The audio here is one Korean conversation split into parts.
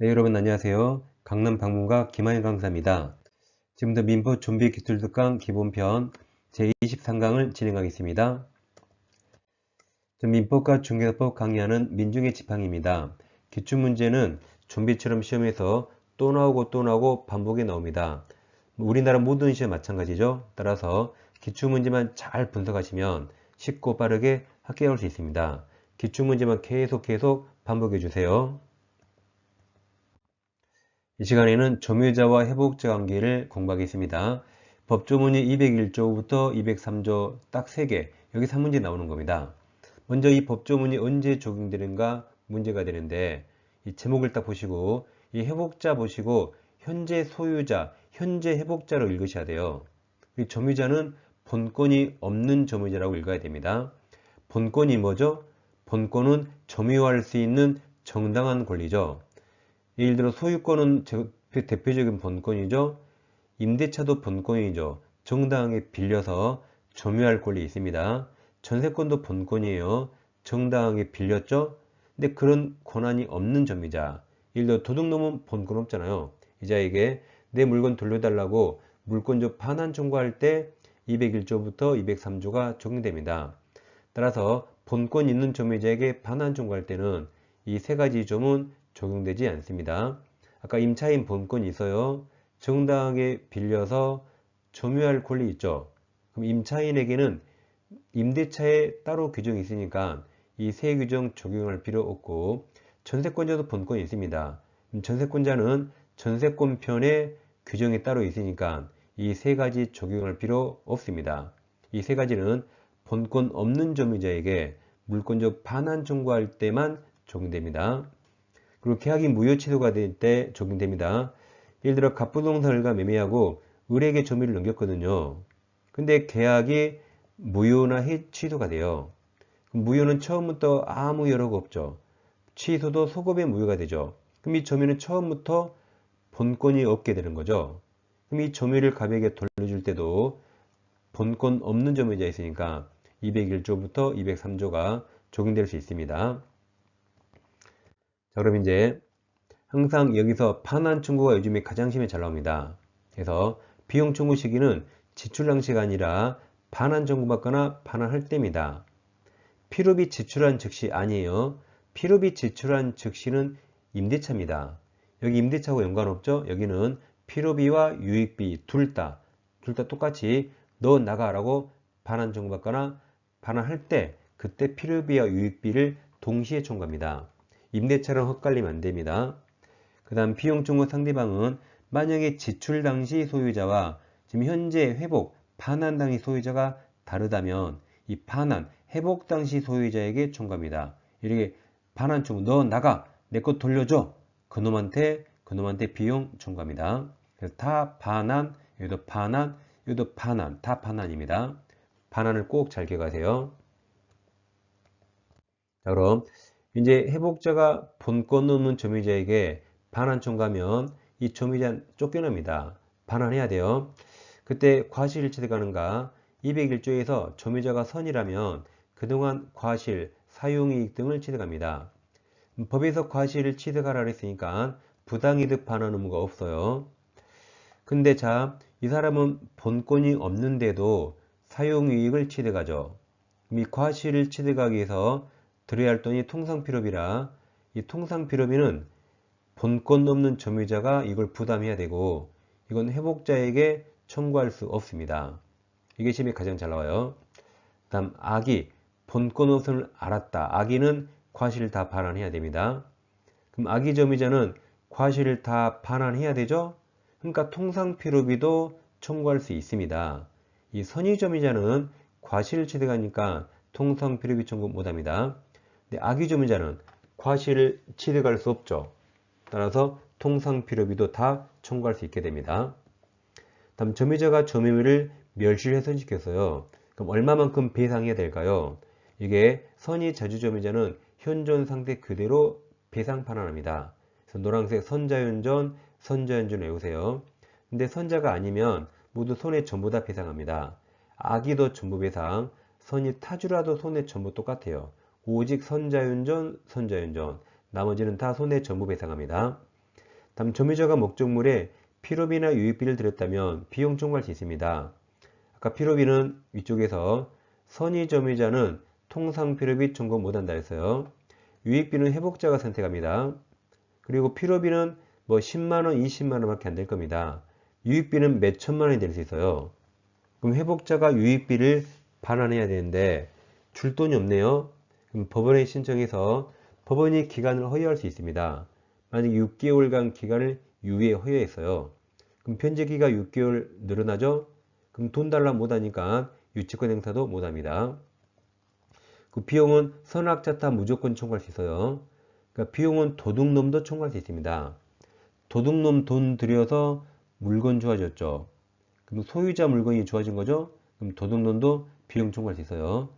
네, 여러분 안녕하세요. 강남 방문가 김하영 강사입니다. 지금부터 민법 좀비 기술 특강 기본편 제23강을 진행하겠습니다. 민법과 중개사법 강의하는 민중의 지팡입니다. 기출 문제는 좀비처럼 시험에서 또 나오고 또 나오고 반복에 나옵니다. 우리나라 모든 시험 마찬가지죠. 따라서 기출 문제만 잘 분석하시면 쉽고 빠르게 합격할 수 있습니다. 기출 문제만 계속 계속 반복해 주세요. 이 시간에는 점유자와 해복자 관계를 공부하겠습니다. 법조문이 201조부터 203조 딱 3개 여기 3문제 나오는 겁니다. 먼저 이 법조문이 언제 적용되는가 문제가 되는데 이 제목을 딱 보시고 이 해복자 보시고 현재 소유자, 현재 해복자로 읽으셔야 돼요. 이 점유자는 본권이 없는 점유자라고 읽어야 됩니다. 본권이 뭐죠? 본권은 점유할 수 있는 정당한 권리죠. 예를 들어 소유권은 대표적인 본권이죠. 임대차도 본권이죠. 정당하게 빌려서 점유할 권리 있습니다. 전세권도 본권이에요. 정당하게 빌렸죠. 근데 그런 권한이 없는 점유자. 예를 들어 도둑놈은 본권 없잖아요. 이자에게 내 물건 돌려달라고 물권적 반환 청구할 때 201조부터 203조가 적용됩니다. 따라서 본권 있는 점유자에게 반환 청구할 때는 이 세 가지 점은 적용되지 않습니다. 아까 임차인 본권이 있어요. 정당하게 빌려서 점유할 권리 있죠. 그럼 임차인에게는 임대차에 따로 규정이 있으니까 이 세 규정 적용할 필요 없고 전세권자도 본권이 있습니다. 전세권자는 전세권편에 규정이 따로 있으니까 이 세 가지 적용할 필요 없습니다. 이 세 가지는 본권 없는 점유자에게 물권적 반환 청구할 때만 적용됩니다. 그리고 계약이 무효 취소가 될 때 적용됩니다. 예를 들어 갑부동산을가 매매하고 을에게 점유를 넘겼거든요. 근데 계약이 무효나 취소가 돼요. 무효는 처음부터 아무 여러가 없죠. 취소도 소급의 무효가 되죠. 그럼 이 점유는 처음부터 본권이 없게 되는 거죠. 그럼 이 점유를 갑에게 돌려줄 때도 본권 없는 점유자 있으니까 201조부터 203조가 적용될 수 있습니다. 자, 그럼 이제 항상 여기서 반환 청구가 요즘에 가장 심히 잘 나옵니다. 그래서 비용 청구 시기는 지출 당시가 아니라 반환 청구받거나 반환할 때입니다. 필요비 지출한 즉시 아니에요. 필요비 지출한 즉시는 임대차입니다. 여기 임대차하고 연관없죠? 여기는 필요비와 유익비 둘 다, 둘 다 똑같이 너 나가라고 반환 청구받거나 반환할 때 그때 필요비와 유익비를 동시에 청구합니다. 임대차랑 헛갈리면 안됩니다. 그 다음 비용 청구 상대방은 만약에 지출 당시 소유자와 지금 현재 회복, 반환 당시 소유자가 다르다면 이 반환, 회복 당시 소유자에게 청구합니다. 이렇게 반환 청구, 너 나가, 내 것 돌려줘. 그놈한테, 그놈한테 비용 청구합니다. 그래서 다 반환, 여기도 반환, 여기도 반환, 다 반환입니다. 반환을 꼭 잘 기억하세요. 자, 그럼 이제 회복자가 본권 없는 점유자에게 반환 청구하면 이 점유자 쫓겨납니다. 반환해야 돼요. 그때 과실 취득하는가 201조에서 점유자가 선이라면 그동안 과실, 사용이익 등을 취득합니다. 법에서 과실을 취득하라 했으니까 부당이득 반환 의무가 없어요. 근데 자, 이 사람은 본권이 없는데도 사용이익을 취득하죠. 이 과실을 취득하기 위해서 들여야 할 돈이 통상필요비라 이 통상필요비는 본권 없는 점유자가 이걸 부담해야 되고 이건 회복자에게 청구할 수 없습니다. 이게 시험에 가장 잘 나와요. 다음 악이 본권 없음을 알았다. 악의는 과실을 다 반환해야 됩니다. 그럼 악의 점유자는 과실을 다 반환해야 되죠? 그러니까 통상필요비도 청구할 수 있습니다. 이 선의 점유자는 과실을 취득하니까 통상필요비 청구 못합니다. 근데 악의점유자는 과실을 취득할 수 없죠. 따라서 통상필요비도 다 청구할 수 있게 됩니다. 다음 점유자가 점유물을 멸실훼손시켰어요. 그럼 얼마만큼 배상해야 될까요? 이게 선의 자주점유자는 현존 상태 그대로 배상 판단합니다. 그래서 노란색 선자연전, 선자연전 외우세요. 근데 선자가 아니면 모두 손해 전부 다 배상합니다. 악의도 전부 배상, 선이 타주라도 손해 전부 똑같아요. 오직 선자윤전, 선자윤전. 나머지는 다 손해 전부 배상합니다. 다음 점유자가 목적물에 필요비나 유익비를 들였다면 비용 청구할 수 있습니다. 아까 필요비는 위쪽에서 선의 점유자는 통상 필요비 청구 못한다 했어요. 유익비는 회복자가 선택합니다. 그리고 필요비는 뭐 10만원, 20만원밖에 안 될 겁니다. 유익비는 몇 천만 원이 될 수 있어요. 그럼 회복자가 유익비를 반환해야 되는데 줄 돈이 없네요. 법원에 신청해서 법원이 기간을 허용할 수 있습니다. 만약 6개월간 기간을 유예 허용했어요. 그럼 편제기가 6개월 늘어나죠? 그럼 돈 달라 못하니까 유치권 행사도 못합니다. 그 비용은 선악자타 무조건 청구할 수 있어요. 그러니까 비용은 도둑놈도 청구할 수 있습니다. 도둑놈 돈 들여서 물건 좋아졌죠. 그럼 소유자 물건이 좋아진 거죠. 그럼 도둑놈도 비용 청구할 수 있어요.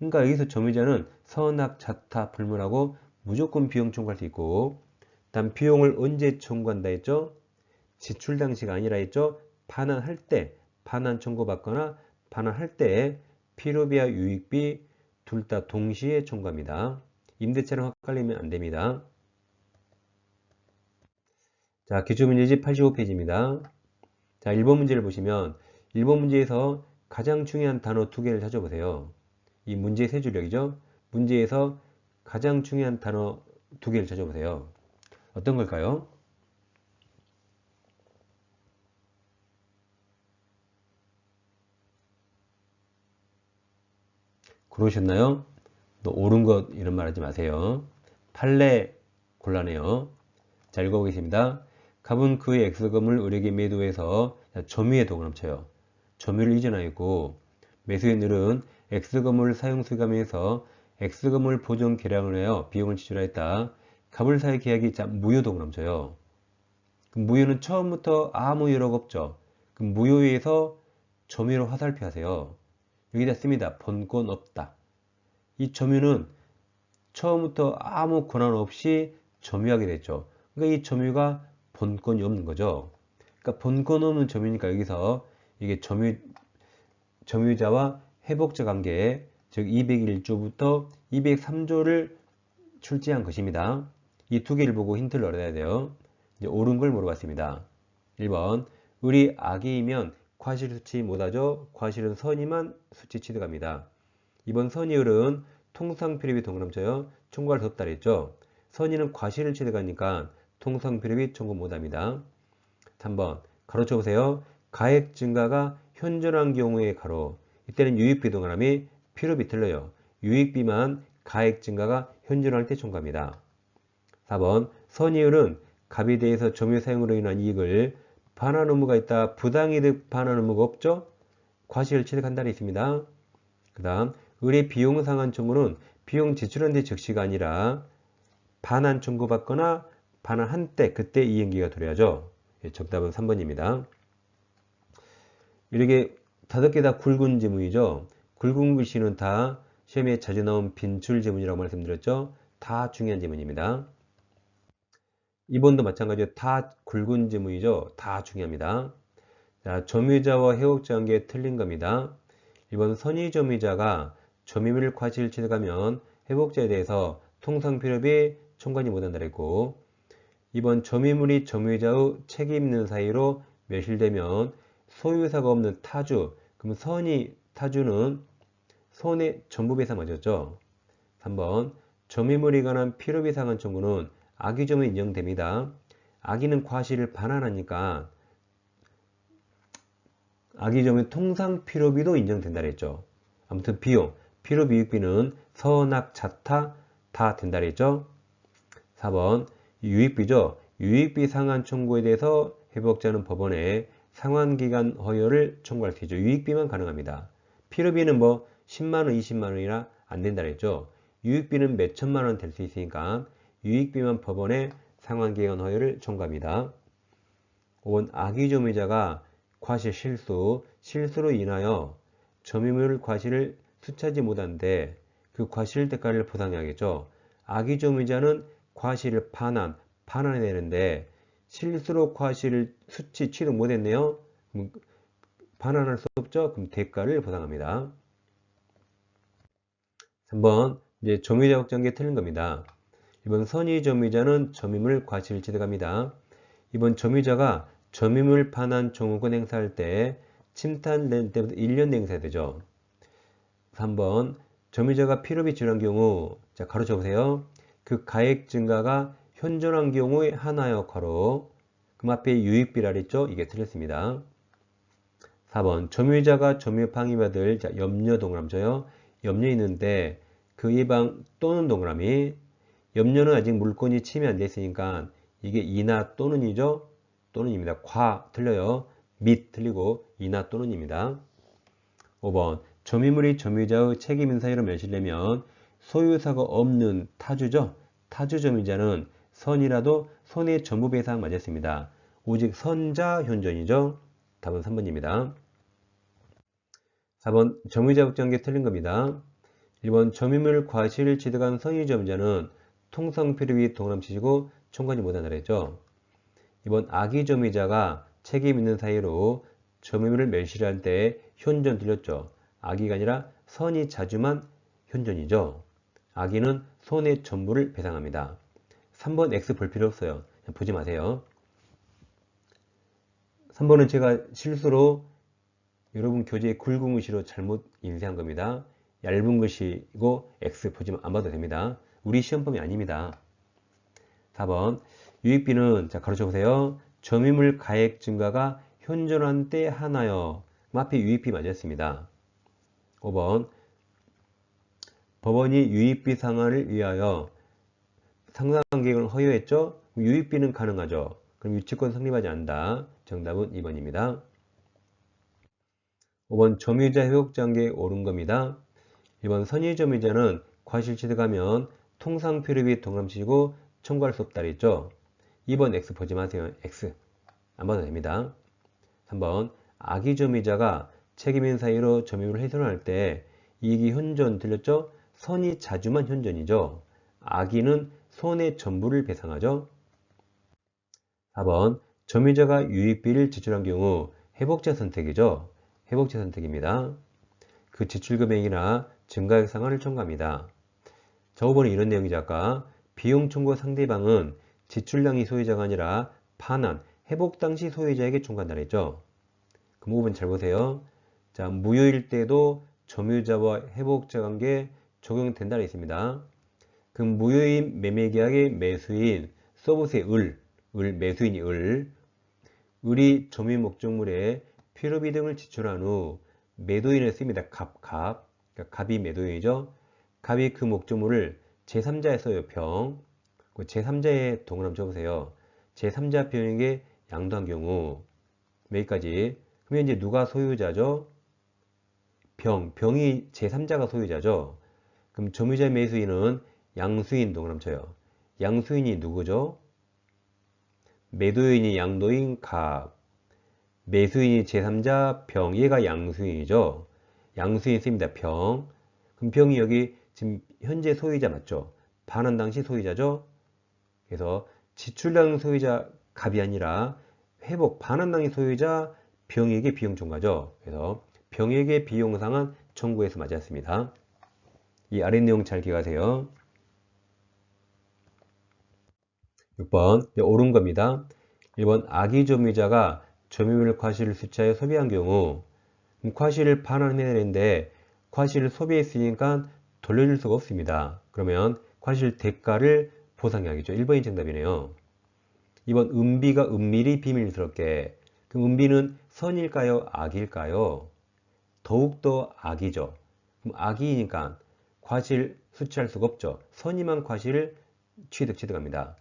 그러니까 여기서 점유자는 선악 자타 불문하고 무조건 비용 청구할 수 있고 다음 비용을 언제 청구한다 했죠? 지출 당시가 아니라 했죠? 반환할 때 반환 청구받거나 반환할 때 필요비와 유익비 둘 다 동시에 청구합니다. 임대차랑 헷갈리면 안 됩니다. 자, 기출문제집 85페이지입니다. 자, 1번 문제를 보시면 1번 문제에서 가장 중요한 단어 두 개를 찾아보세요. 이 문제 세 줄력이죠. 문제에서 가장 중요한 단어 두 개를 찾아보세요. 어떤 걸까요? 그러셨나요? 또 옳은 것 이런 말 하지 마세요. 판례 곤란해요. 자 읽어보겠습니다. 갑은 그의 X금을 을에게 매도해서 점유에 동남쳐요. 점유를 이전하였고 매수의 늘은 X금을 사용 수감해서 X금을 보존 계량을 하여 비용을 지출하였다. 사이 계약이 무효 동남쳐요. 무효는 처음부터 아무 여력 없죠. 그럼 무효에서 점유로 화살표 하세요. 여기다 씁니다. 번권 없다. 이 점유는 처음부터 아무 권한 없이 점유하게 됐죠. 그러니까 이 점유가 본권이 없는 거죠. 그러니까 본권 없는 점유니까 여기서 이게 점유, 점유자와 회복자 관계, 즉 201조부터 203조를 출제한 것입니다. 이 두 개를 보고 힌트를 얻어야 돼요. 이제 옳은 걸 물어봤습니다. 1번, 을이 악이면 과실 수치 못하죠. 과실은 선이만 수치 취득합니다. 이번 선이을은 통상 필요비 동그라쳐요 청구할 수 없다 그랬죠. 선이는 과실을 취득하니까 통상 필요비 청구 못합니다. 3번 가로쳐 보세요. 가액 증가가 현존한 경우의 가로 이때는 유익비 동그라미 필요비 틀려요. 유익비만 가액 증가가 현존할 때 청구합니다. 4번 선이율은 갑에 대해서 점유 사용으로 인한 이익을 반환 의무가 있다. 부당이득 반환 의무가 없죠? 과실을 취득한다는 있습니다. 그 다음 의뢰 비용 상한 청구는 비용 지출한 뒤 즉시가 아니라 반환 청구받거나 반환한 때 그때 이행기가 들어야죠. 예, 정답은 3번입니다. 이렇게 다섯 개 다 굵은 지문이죠. 굵은 글씨는 다 시험에 자주 나온 빈출 지문이라고 말씀드렸죠. 다 중요한 지문입니다. 2번도 마찬가지로 다 굵은 지문이죠. 다 중요합니다. 자, 점유자와 해옥자 관계 틀린 겁니다. 1번 선의 점유자가 점유물 과실 취득하면 회복자에 대해서 통상 필요비 청구하지 못한다 그랬고 2번 점유물이 점유자의 책임 있는 사이로 멸실되면 소유사가 없는 타주 그럼 선이 타주는 손의 전부배상 맞았죠? 3번 점유물에 관한 필요비 상한 청구는 악의점이 인정됩니다. 악의는 과실을 반환하니까 악의점의 통상 필요비도 인정된다 그랬죠. 아무튼 비용 필요비익비는 선악 자타 다 된다 그랬죠? 4번 유익비죠. 유익비 상한 청구에 대해서 회복자는 법원에 상환기간 허여를 청구할 수 있죠. 유익비만 가능합니다. 필요비는 뭐 10만원, 20만원이라 안 된다 그랬죠. 유익비는 몇 천만원 될 수 있으니까 유익비만 법원에 상환기간 허여를 청구합니다. 5번 악의점유자가 과실 실수, 실수로 인하여 점유물 과실을 수차지 못한데 그 과실 대가를 보상해야겠죠. 악의점유자는 과실을 반환, 반환해야 되는데 실수로 과실을 수치 취득 못했네요. 반환할 수 없죠. 그럼 대가를 보상합니다. 3번 이제 점유자 확정계 틀린 겁니다. 이번 선의 점유자는 점유물 과실을 취득합니다. 이번 점유자가 점유물 반환 청구권 행사할 때 침탈된 때부터 1년 행사해야 되죠. 3번 점유자가 필요비 지출한 경우 자 가로 쳐 보세요. 그 가액 증가가 현존한 경우의 하나여 괄호 그 앞에 유익비라 그랬죠? 이게 틀렸습니다. 4번 점유자가 점유 방위받을 자 염려 동그라미 죠 염려 있는데 그 예방 또는 동그라미 염려는 아직 물건이 침해 안 됐으니까 이게 이나 또는이죠? 또는입니다. 과 틀려요. 및 틀리고 이나 또는입니다. 5번 점유물이 점유자의 책임 사유로 멸실되면 소유사가 없는 타주죠. 타주 점유자는 선이라도 손해 전부 배상 맞았습니다. 오직 선자 현존이죠. 답은 3번입니다. 4번 점유자 걱정계 틀린 겁니다. 1번 점유물 과실을 취득한 선의 점유자는 통상 필요비 동남치시고 총괄이 못한다 그랬죠. 이번 악의 점유자가 책임 있는 사이로 점유물을 멸실할 때 현존 들렸죠. 악의가 아니라 선이 자주만 현존이죠. 악의는 손의 전부를 배상합니다. 3번 X 볼 필요 없어요. 보지 마세요. 3번은 제가 실수로 여러분 교재에 굵은 글씨로 잘못 인쇄한 겁니다. 얇은 글씨고 X 보지 안 봐도 됩니다. 우리 시험 범위 아닙니다. 4번 유익비는 자 가로쳐 보세요. 점유물 가액 증가가 현존한 때 하나요. 앞에 유익비 맞았습니다. 5번 법원이 유익비 상환을 위하여 상상 계획을 허용했죠? 유익비는 가능하죠. 그럼 유치권 성립하지 않는다. 정답은 2번입니다. 5번 점유자 회복장계 옳은 겁니다. 1번 선의점유자는 과실 취득하면 통상 필요비 동그라치고 청구할 수 없다 그랬죠. 2번 X 보지 마세요. X 안 봐도 됩니다. 3번 악의점유자가 책임인 사이로 점유를 훼손할 때 이익이 현존 들렸죠? 선이 자주만 현존이죠. 악의는 손의 전부를 배상하죠. 4번 점유자가 유익비를 지출한 경우 회복자 선택이죠. 회복자 선택입니다. 그 지출 금액이나 증가액 상한을 청구합니다. 저 5번은 이런 내용이죠. 아까 비용 청구 상대방은 지출량이 소유자가 아니라 반환, 회복 당시 소유자에게 청구한다 그랬죠. 그 부분 잘 보세요. 자, 무효일 때도 점유자와 회복자 관계 적용된다 했습니다. 그 무효인 매매계약의 매수인 서브스의 을, 을 매수인이 을, 을이 점유 목적물에 필요비 등을 지출한 후 매도인을 씁니다. 갑, 갑. 그러니까 갑이 매도인이죠. 갑이 그 목적물을 제3자에 써요. 병. 그 제3자의 동그라미 쳐보세요. 제3자 표현에게 양도한 경우 여기까지 그러면 이제 누가 소유자죠? 병, 병이 제3자가 소유자죠. 그럼 점유자 매수인은 양수인 동그라미 쳐요. 양수인이 누구죠? 매도인이 양도인 갑, 매수인이 제3자 병, 얘가 양수인이죠. 양수인 씁니다. 병. 그럼 병이 여기 지금 현재 소유자 맞죠? 반환 당시 소유자죠? 그래서 지출당 소유자 갑이 아니라 회복 반환 당시 소유자 병에게 비용 청구하죠. 그래서 병에게 비용 상한 청구해서 맞았습니다. 이 아래 내용 잘 기억하세요. 6번 옳은 겁니다. 1번 악의 점유자가 점유물 과실을 수차에 소비한 경우 과실을 반환해야 되는데 과실을 소비했으니까 돌려줄 수가 없습니다. 그러면 과실 대가를 보상해야겠죠. 1번이 정답이네요. 2번 은비가 은밀히 비밀스럽게 그 은비는 선일까요? 악일까요? 더욱더 악이죠. 그럼 악이니까 과실 수취할 수가 없죠. 선임한 과실을 취득, 취득합니다.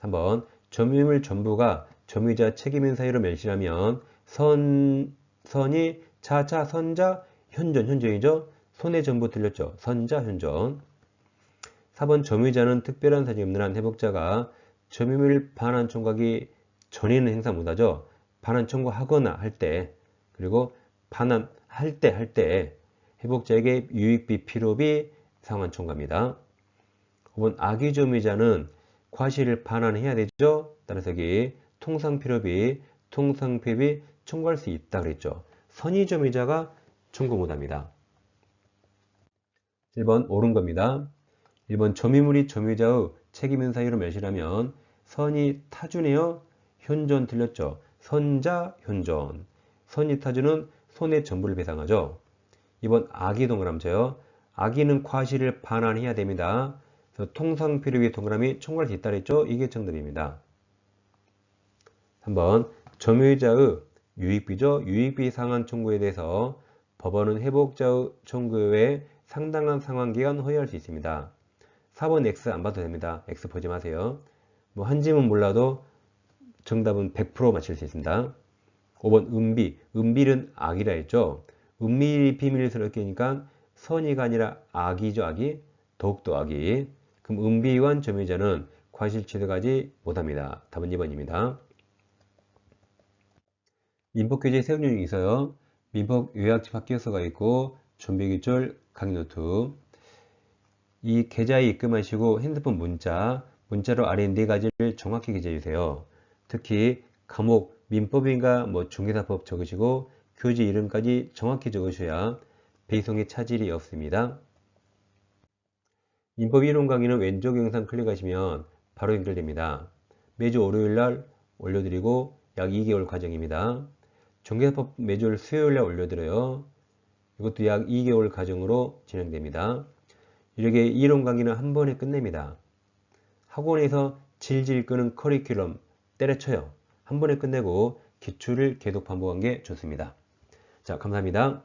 3번 점유물 전부가 점유자 책임인 사유로 멸실하면 선, 선이 자자 선자 현존 현존이죠. 손의 전부 들렸죠. 선자 현존 4번 점유자는 특별한 사정이 없는 한 회복자가 점유물 반환 청구하기 전에는 행사 못하죠. 반환 청구하거나 할 때 그리고 반환할 때 할 때 회복자에게 유익비 필요비 상환 청구합니다. 5번 악의 점유자는 과실을 반환해야 되죠. 따라서 여기 통상필요비, 통상폐비 청구할 수 있다 그랬죠. 선의 점유자가 청구 못합니다. 1번 옳은 겁니다. 1번 점유물이 점유자의 책임인 사유로 멸실하면 선이 타주네요. 현존 틀렸죠. 선자 현존. 선이 타주는 손의 전부를 배상하죠. 이번 아기 동그라미 쳐요. 아기는 과실을 반환해야 됩니다. 그래서 통상 필요비 동그라미 총괄 뒤따르죠. 이게 정답입니다. 3번 점유자의 유익비죠. 유익비 상환 청구에 대해서 법원은 회복자의 청구에 상당한 상환 기간 허용할 수 있습니다. 4번 X 안 봐도 됩니다. X 보지 마세요. 뭐 한지문 몰라도 정답은 100% 맞힐 수 있습니다. 5번 은비. 은비는 악이라 했죠. 은밀 비밀스럽게 하니까 선의가 아니라 악이죠. 악이. 더욱더 악이. 그럼 은비관 점유자는 과실 취득하지 못합니다. 답은 2번입니다. 민법규제 세운 요령이 있어요. 민법 요약집 합격서가 있고 준비기출 강의노트 이 계좌에 입금하시고 핸드폰 문자 문자로 아래 네 가지를 정확히 기재해 주세요. 특히 과목 민법인가 뭐 중개사법 적으시고 교재 이름까지 정확히 적으셔야 배송에 차질이 없습니다. 민법 이론 강의는 왼쪽 영상 클릭하시면 바로 연결됩니다. 매주 월요일날 올려드리고 약 2개월 과정입니다. 중개사법 매주 수요일날 올려드려요. 이것도 약 2개월 과정으로 진행됩니다. 이렇게 이론 강의는 한 번에 끝냅니다. 학원에서 질질 끄는 커리큘럼 때려쳐요. 한 번에 끝내고 기출을 계속 반복한 게 좋습니다. 자, 감사합니다.